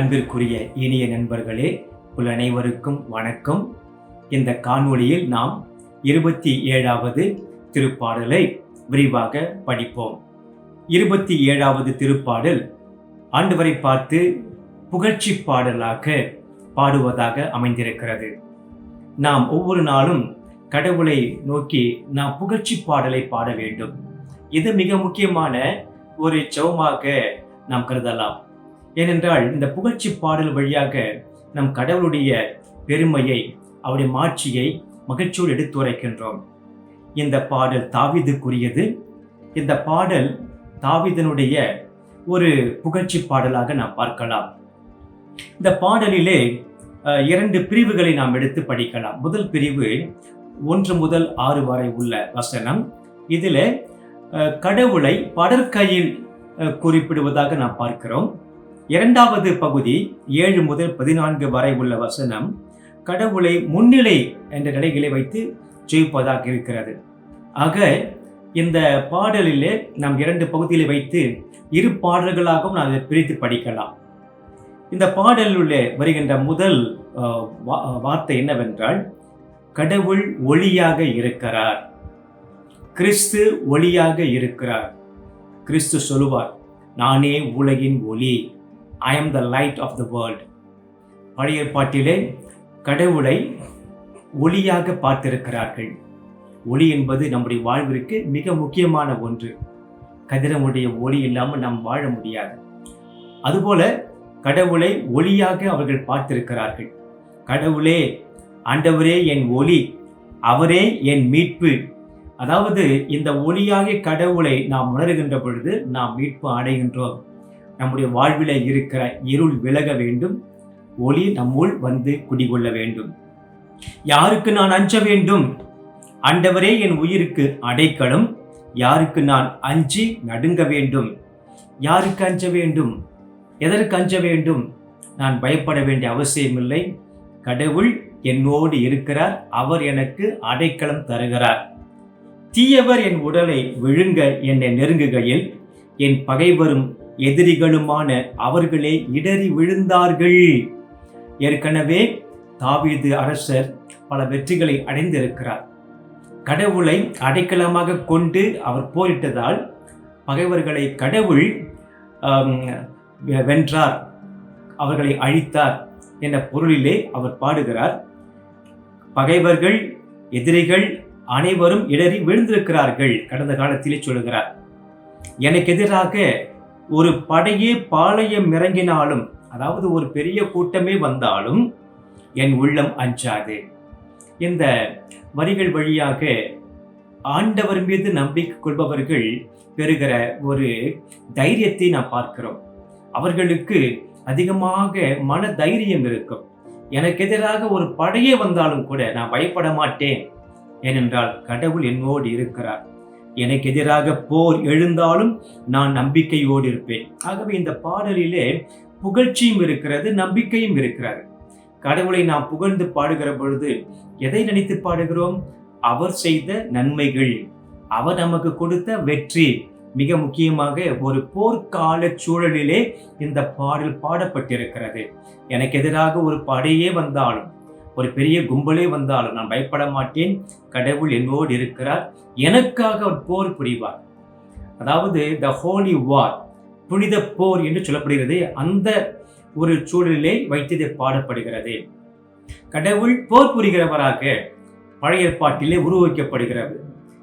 அன்பிற்குரிய இனிய நண்பர்களே உங்கள் அனைவருக்கும் வணக்கம். இந்த காணொளியில் நாம் இருபத்தி ஏழாவது திருப்பாடலை விரிவாக படிப்போம். இருபத்தி ஏழாவது திருப்பாடல் ஆண்டவரை பார்த்து புகழ்ச்சி பாடலாக பாடுவதாக அமைந்திருக்கிறது. நாம் ஒவ்வொரு நாளும் கடவுளை நோக்கி நாம் புகழ்ச்சி பாடலை பாட வேண்டும். இது மிக முக்கியமான ஒரு சவமாக நாம் கருதலாம். ஏனென்றால் இந்த புகழ்ச்சி பாடல் வழியாக நம் கடவுளுடைய பெருமையை அவருடைய மாட்சியை மகிழ்ச்சியோடு எடுத்துரைக்கின்றோம் இந்த பாடல் தாவிதுக்குரியது. இந்த பாடல் தாவிதனுடைய ஒரு புகழ்ச்சி பாடலாக நாம் பார்க்கலாம். இந்த பாடலிலே இரண்டு பிரிவுகளை நாம் எடுத்து படிக்கலாம். முதல் பிரிவு ஒன்று முதல் ஆறு வரை உள்ள வசனம். இதில் கடவுளை படற்கையில் குறிப்பிடுவதாக நாம் பார்க்கிறோம். இரண்டாவது பகுதி ஏழு முதல் பதினான்கு வரை உள்ள வசனம் கடவுளை முன்னிலை என்ற நிலைகளை வைத்து ஜெயிப்பதாக இருக்கிறது. ஆக இந்த பாடலிலே நாம் இரண்டு பகுதிகளை வைத்து இரு பாடல்களாகவும் நாம் அதை பிரித்து படிக்கலாம். இந்த பாடலுள்ளே வருகின்ற முதல் வா- வார்த்தை என்னவென்றால் கடவுள் ஒளியாக இருக்கிறார். கிறிஸ்து ஒளியாக இருக்கிறார். கிறிஸ்து சொல்லுவார் நானே உலகின் ஒளி. I am the light of the world பழைய பாட்டிலே கடவுளை ஒளியாக பார்த்திருக்கிறார்கள். ஒளி என்பது நம்முடைய வாழ்விற்கு மிக முக்கியமான ஒன்று. கதிரமுடைய ஒளி இல்லாமல் நாம் வாழ முடியாது. அதுபோல கடவுளை ஒளியாக அவர்கள் பார்த்திருக்கிறார்கள். கடவுளே ஆண்டவரே என் ஒளி அவரே என் மீட்பு. அதாவது இந்த ஒளியாகிய கடவுளை நாம் உணர்கின்ற பொழுது நாம் மீட்பு அடைகின்றோம். நம்முடைய வாழ்வில் இருக்கிற இருள் விலக வேண்டும். ஒளி நம்முள் வந்து குடிகொள்ள வேண்டும். யாருக்கு நான் அஞ்ச வேண்டும்? ஆண்டவரே என் உயிருக்கு அடைக்கலம். யாருக்கு நான் அஞ்சி நடுங்க வேண்டும்? யாருக்கு அஞ்ச வேண்டும்? எதற்கு அஞ்ச வேண்டும்? நான் பயப்பட வேண்டிய அவசியமில்லை. கடவுள் என்னோடு இருக்கிறார். அவர் எனக்கு அடைக்கலம் தருகிறார். தீயவர் என் உடலை விழுங்க என்னை நெருங்குகையில். என் பகைவரும் எதிரிகளுமான அவர்களே இடறி விழுந்தார்கள். ஏற்கனவே தாவீது அரசர் பல வெற்றிகளை அடைந்திருக்கிறார். கடவுளை அடைக்கலமாக கொண்டு அவர் போரிட்டதால் பகைவர்களை கடவுள் வெ- வென்றார் அவர்களை அழித்தார் என்ற பொருளிலே அவர் பாடுகிறார். பகைவர்கள் எதிரிகள் அனைவரும் இடறி விழுந்திருக்கிறார்கள் கடந்த காலத்திலே சொல்லுகிறார். எனக்கு எதிராக ஒரு படையே பாளையம் இறங்கினாலும் அதாவது ஒரு பெரிய கூட்டமே வந்தாலும் என் உள்ளம் அஞ்சாது. இந்த வரிகள் வழியாக ஆண்டவர் மீது நம்பிக்கை கொள்பவர்கள் பெறுகிற ஒரு தைரியத்தை நாம் பார்க்கிறோம். அவர்களுக்கு அதிகமாக மன தைரியம் இருக்கும். எனக்கு எதிராக ஒரு படையே வந்தாலும் கூட நான் பயப்பட மாட்டேன். ஏனென்றால் கடவுள் என்னோடு இருக்கிறார். எனக்கு எதிராக போர் எழுந்தாலும் நான் நம்பிக்கையோடு இருப்பேன். ஆகவே இந்த பாடலிலே புகழ்ச்சியும் இருக்கிறது நம்பிக்கையும் இருக்கிறது. கடவுளை நாம் புகழ்ந்து பாடுகிற பொழுது எதை நினைத்து பாடுகிறோம்? அவர் செய்த நன்மைகள். அவர் நமக்கு கொடுத்த வெற்றி. மிக முக்கியமாக ஒரு போர்க்கால சூழலிலே இந்த பாடல் பாடப்பட்டிருக்கிறது. எனக்கு எதிராக ஒரு படையே வந்தாலும் ஒரு பெரிய கும்பலே வந்தாலும் நான் பயப்பட மாட்டேன். கடவுள் என்னோடு இருக்கிறார். எனக்காக அவர் போர் புரிவார். அதாவது த ஹோலி வார் புனித போர் என்று சொல்லப்படுகிறது. அந்த ஒரு சூழலிலே வைத்து இது பாடப்படுகிறது. கடவுள் போர் புரிகிறவராக பழைய ஏற்பாட்டிலே உருவாக்கப்படுகிறது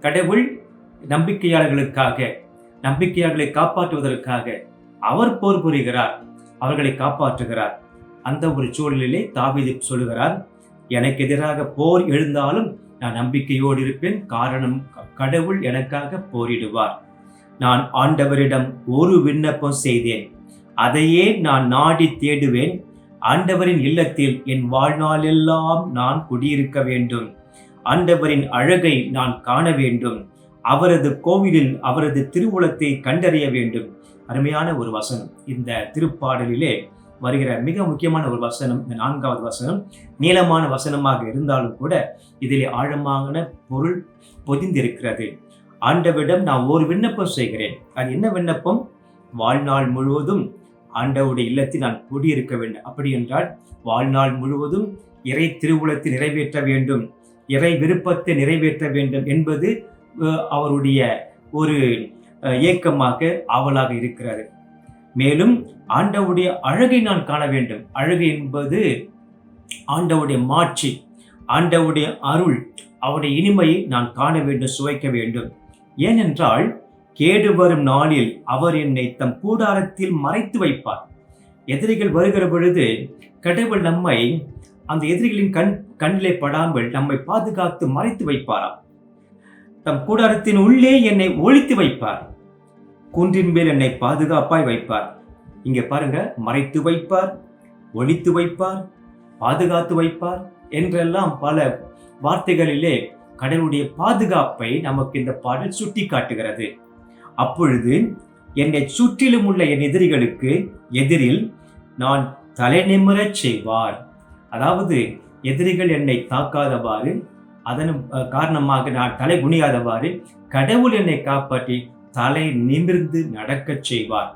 கடவுள் நம்பிக்கையாளர்களுக்காக நம்பிக்கையாளர்களை காப்பாற்றுவதற்காக அவர் போர் புரிகிறார் அவர்களை காப்பாற்றுகிறார். அந்த ஒரு சூழலிலே தாவீது சொல்லுகிறார் எனக்கு எதிராக போர் எழுந்தாலும் நான் நம்பிக்கையோடு இருப்பேன். காரணம் க- கடவுள் எனக்காக போரிடுவார். நான் ஆண்டவரிடம் ஒரு விண்ணப்பம் செய்தேன். அதையே நான் நாடி தேடுவேன். ஆண்டவரின் இல்லத்தில் என் வாழ்நாளெல்லாம் நான் குடியிருக்க வேண்டும். ஆண்டவரின் அழகை நான் காண வேண்டும். அவரது கோவிலில் அவரது திருவுளத்தை கண்டறிய வேண்டும். அருமையான ஒரு வசனம். இந்த திருப்பாடலிலே வருகிற மிக முக்கியமான ஒரு வசனம் இந்த நான்காவது வசனம் நீளமான வசனமாக இருந்தாலும் கூட இதிலே ஆழமான பொருள் பொதிந்திருக்கிறது. ஆண்டவிடம் நான் ஒரு விண்ணப்பம் செய்கிறேன். அது என்ன விண்ணப்பம்? வாழ்நாள் முழுவதும் ஆண்டவருடைய இல்லத்தில் நான் குடியிருக்க வேண்டும். அப்படி என்றால் வாழ்நாள் முழுவதும் இறை திருவுளத்தை நிறைவேற்ற வேண்டும். இறை விருப்பத்தை நிறைவேற்ற வேண்டும் என்பது அவருடைய ஒரு ஏக்கமாக ஆவலாக இருக்கிறாரு மேலும் ஆண்டவுடைய அழகை நான் காண வேண்டும். அழகு என்பது ஆண்டவுடைய மாட்சி ஆண்டவுடைய அருள் அவருடைய இனிமையை நான் காண வேண்டும் சுவைக்க வேண்டும். ஏனென்றால் கேடு வரும் நாளில் அவர் என்னை தம் கூடாரத்தில் மறைத்து வைப்பார். எதிரிகள் வருகிற பொழுது கடவுள் நம்மை அந்த எதிரிகளின் கண் கண்ணிலே படாமல் நம்மை பாதுகாத்து மறைத்து வைப்பாராம். தம் கூடாரத்தின் உள்ளே என்னை ஒழித்து வைப்பார். குன்றின் மேல் என்னை பாதுகாப்பாய் வைப்பார். இங்கே பாருங்க மறைத்து வைப்பார் ஒழித்து வைப்பார் பாதுகாத்து வைப்பார் என்றெல்லாம் பல வார்த்தைகளிலே கடவுளுடைய பாதுகாப்பை நமக்கு இந்த பாடல் சுட்டி காட்டுகிறது அப்பொழுது என்னை சுற்றிலும் உள்ள என் எதிரிகளுக்கு எதிரில் நான் தலை நிமிரச் செய்வார். அதாவது எதிரிகள் என்னை தாக்காதவாறு அதன் காரணமாக நான் தலை குனியாதவாறு கடவுள் என்னை காப்பாற்றி தலை நிமிர்ந்து நடக்கச் செய்வார்.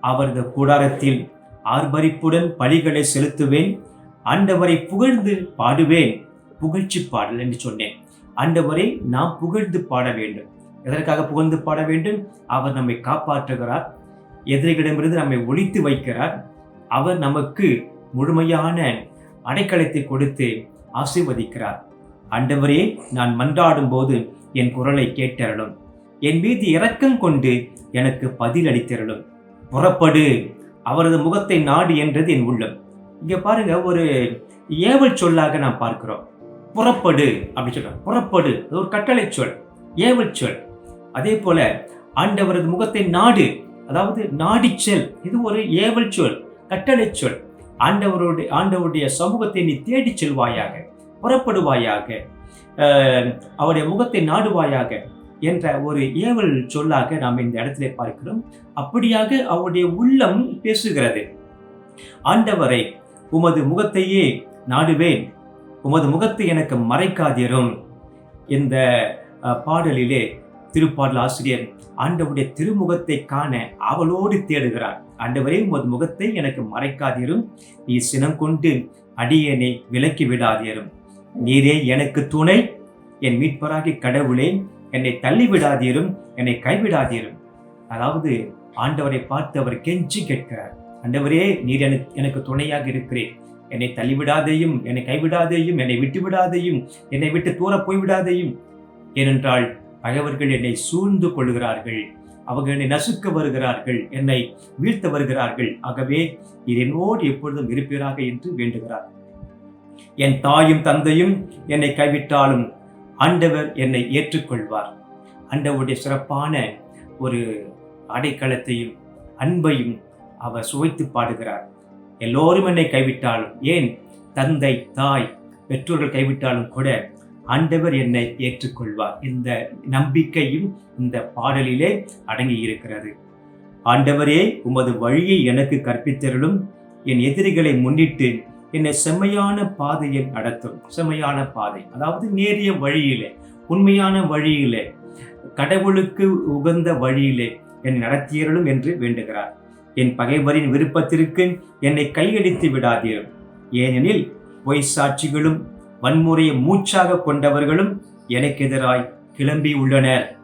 அவரது கூடாரத்தில் ஆர்ப்பரிப்புடன் பலிகளை செலுத்துவேன். ஆண்டவரை புகழ்ந்து பாடுவேன். புகழ்ச்சி பாடல் என்று சொன்னேன். ஆண்டவரை நாம் புகழ்ந்து பாட வேண்டும். எதற்காக புகழ்ந்து பாட வேண்டும்? அவர் நம்மை காப்பாற்றுகிறார். எதிரிகளிடமிருந்து நம்மை ஒழித்து வைக்கிறார். அவர் நமக்கு முழுமையான அடைக்கலத்தை கொடுத்து ஆசீர்வதிக்கிறார். ஆண்டவரே நான் மன்றாடும் போது என் குரலை கேட்டருளும். என் மீது இரக்கம் கொண்டு எனக்கு பதில் அளித்தருளும் புறப்படு. அவரது முகத்தை நாடு என்றது என் உள்ளம். இங்க பாருங்க ஒரு ஏவல் சொல்லாக நாம் பார்க்கிறோம். புறப்படு அப்படின்னு சொல்றோம் புறப்படு. அது ஒரு கட்டளை சொல். ஏவல் சொல். அதே போல ஆண்டவரது முகத்தை நாடு. அதாவது நாடி செல். இது ஒரு ஏவல் சொல். கட்டளை சொல். ஆண்டவருடைய ஆண்டவருடைய சமூகத்தை நீ தேடி செல்வாயாக. புறப்படுவாயாக. அவருடைய முகத்தை நாடுவாயாக. என்ற ஒரு ஏவல் சொல்லாக நாம் இந்த இடத்திலே பார்க்கிறோம். அப்படியாக அவருடைய உள்ளம் பேசுகிறது. ஆண்டவரை உமது முகத்தையே நாடுவேன். உமது முகத்தை எனக்கு மறைக்காதிரும். இந்த பாடலிலே திருப்பாடல் ஆசிரியர் ஆண்டவருடைய திருமுகத்தை காண அவளோடு தேடுகிறார். ஆண்டவரே உமது முகத்தை எனக்கு மறைக்காதிரும். நீ சினம் கொண்டு அடியனை விலக்கி விடாதீரும். நீரே எனக்கு துணை. என் மீட்பராகி கடவுளே என்னை தள்ளி விடாதீரும் என்னை கைவிடாதீரும். அதாவது ஆண்டவரை பார்த்து அவர் கெஞ்சி கேட்கிறார். ஆண்டவரே நீர் எனக்கு எனக்கு துணையாக இருக்கிறேன் என்னை தள்ளிவிடாதையும் என்னை கைவிடாதையும் என்னை விட்டு விடாதையும் என்னை விட்டு தூர போய்விடாதையும். ஏனென்றால் பகைவர்கள் என்னை சூழ்ந்து கொள்கிறார்கள். அவங்க என்னை நசுக்க வருகிறார்கள். என்னை வீழ்த்த வருகிறார்கள். ஆகவே இது என்னோடு எப்பொழுதும் இருப்பீராக என்று வேண்டுகிறார். என் தாயும் தந்தையும் என்னை கைவிட்டாலும் ஆண்டவர் என்னை ஏற்றுக்கொள்வார். ஆண்டவருடைய சிறப்பான ஒரு அடைக்கலத்தையும் அன்பையும் அவர் சுவைத்து பாடுகிறார். எல்லோரும் என்னை கைவிட்டாலும் ஏன் தந்தை தாய் பெற்றோர்கள் கைவிட்டாலும் கூட ஆண்டவர் என்னை ஏற்றுக்கொள்வார். இந்த நம்பிக்கையும் இந்த பாடலிலே அடங்கி இருக்கிறது ஆண்டவரே உமது வழியை எனக்கு கற்பித்தருளும் என் எதிரிகளை முன்னிட்டு என்னை செம்மையான பாதையில் நடத்தும். செம்மையான பாதை. அதாவது நேரிய வழியிலே உண்மையான வழியிலே கடவுளுக்கு உகந்த வழியிலே என்னை நடத்தியருளும் என்று வேண்டுகிறார். என் பகைவரின் விருப்பத்திற்கு என்னை கையடித்து விடாதீரும். ஏனெனில் பொய் சாட்சிகளும் வன்முறையை மூச்சாக கொண்டவர்களும் எனக்கு எதிராய் கிளம்பி உள்ளனர்.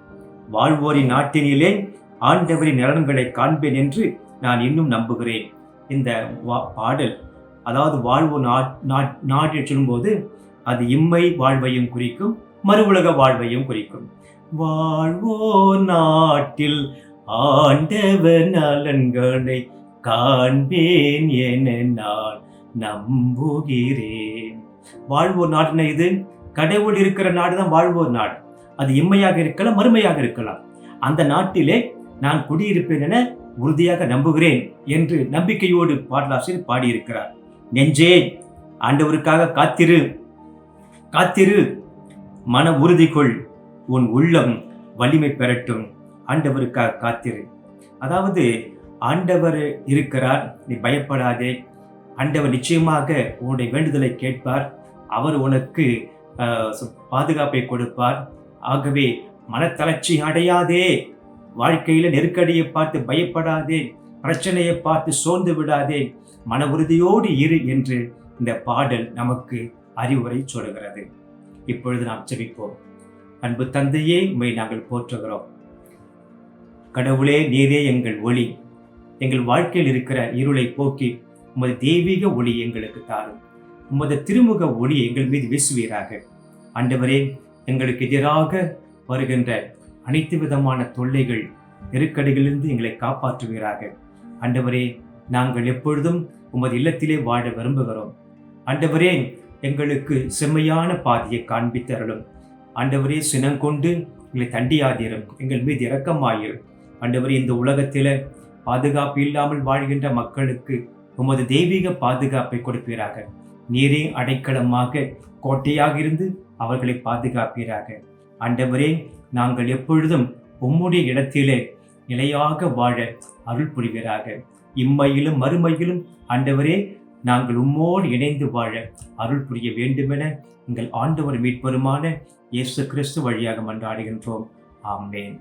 வாழ்வோரின் நாட்டினிலே ஆண்டவரின் நலன்களை காண்பேன் என்று நான் இன்னும் நம்புகிறேன். இந்த வா- பாடல் அதாவது வாழ்வு நாடு சொல்லும்போது அது இம்மை வாழ்வையும் குறிக்கும் மறு உலக வாழ்வையும் குறிக்கும். வாழ்வோ நாட்டில் ஆண்டவர் நலன்களை காண்பேன் என நான் நம்புகிறேன். வாழ்வோர் நாடுனா இது? கடவுள் இருக்கிற நாடு தான் வாழ்வோர் நாடு. அது இம்மையாக இருக்கலாம் மறுமையாக இருக்கலாம். அந்த நாட்டிலே நான் குடியிருப்பேன் என உறுதியாக நம்புகிறேன் என்று நம்பிக்கையோடு பாடலாசிரியர் பாடியிருக்கிறார். நெஞ்சே ஆண்டவருக்காக காத்திரு. காத்திரு. மன உறுதி கொள் உன் உள்ளம் வலிமை பெறட்டும். ஆண்டவருக்காக காத்திரு. அதாவது ஆண்டவர் இருக்கிறார் நீ பயப்படாதே. ஆண்டவர் நிச்சயமாக உன்னுடைய வேண்டுதலை கேட்பார். அவர் உனக்கு பாதுகாப்பை கொடுப்பார். ஆகவே மனத்தளர்ச்சி அடையாதே. வாழ்க்கையில் நெருக்கடியை பார்த்து பயப்படாதே. பிரச்சனையை பார்த்து சோர்ந்து விடாதே. மன உறுதியோடு இரு என்று இந்த பாடல் நமக்கு அறிவுரை சொல்கிறது இப்பொழுது நாம் செபிப்போம் அன்பு தந்தையே உண்மை நாங்கள் போற்றுகிறோம். கடவுளே நீரே எங்கள் ஒளி. எங்கள் வாழ்க்கையில் இருக்கிற இருளை போக்கி உமது தெய்வீக ஒளி எங்களுக்கு தாரும். உமது திருமுக ஒளி எங்கள் மீது வீசுவீராக. ஆண்டவரே எங்களுக்கு எதிராக வருகின்ற அனைத்து விதமான தொல்லைகள் நெருக்கடிகளிலிருந்து எங்களை காப்பாற்றுவீராக. ஆண்டவரே நாங்கள் எப்பொழுதும் உமது இல்லத்திலே வாழ விரும்புகிறோம். ஆண்டவரே எங்களுக்கு செம்மையான பாதையை காண்பித்தரலும் ஆண்டவரே சினங்கொண்டு எங்களை தண்டியாதீரும். எங்கள் மீது இரக்கமாயிரும். ஆண்டவரே இந்த உலகத்தில் பாதுகாப்பு இல்லாமல் வாழ்கின்ற மக்களுக்கு உமது தெய்வீக பாதுகாப்பை கொடுப்பீராக. நீரே அடைக்கலமாக கோட்டையாக இருந்து அவர்களை பாதுகாப்பீராக. ஆண்டவரே நாங்கள் எப்பொழுதும் உம்முடைய இடத்திலே நிலையாக வாழ அருள் புரிவீராக. இம்மையிலும் மறுமையிலும் ஆண்டவரே நாங்கள் உம்மோடு இணைந்து வாழ அருள் புரிய வேண்டுமென எங்கள் ஆண்டவர் மீட்பருமான இயேசு கிறிஸ்து வழியாக மன்றாடுகின்றோம். ஆமேன்.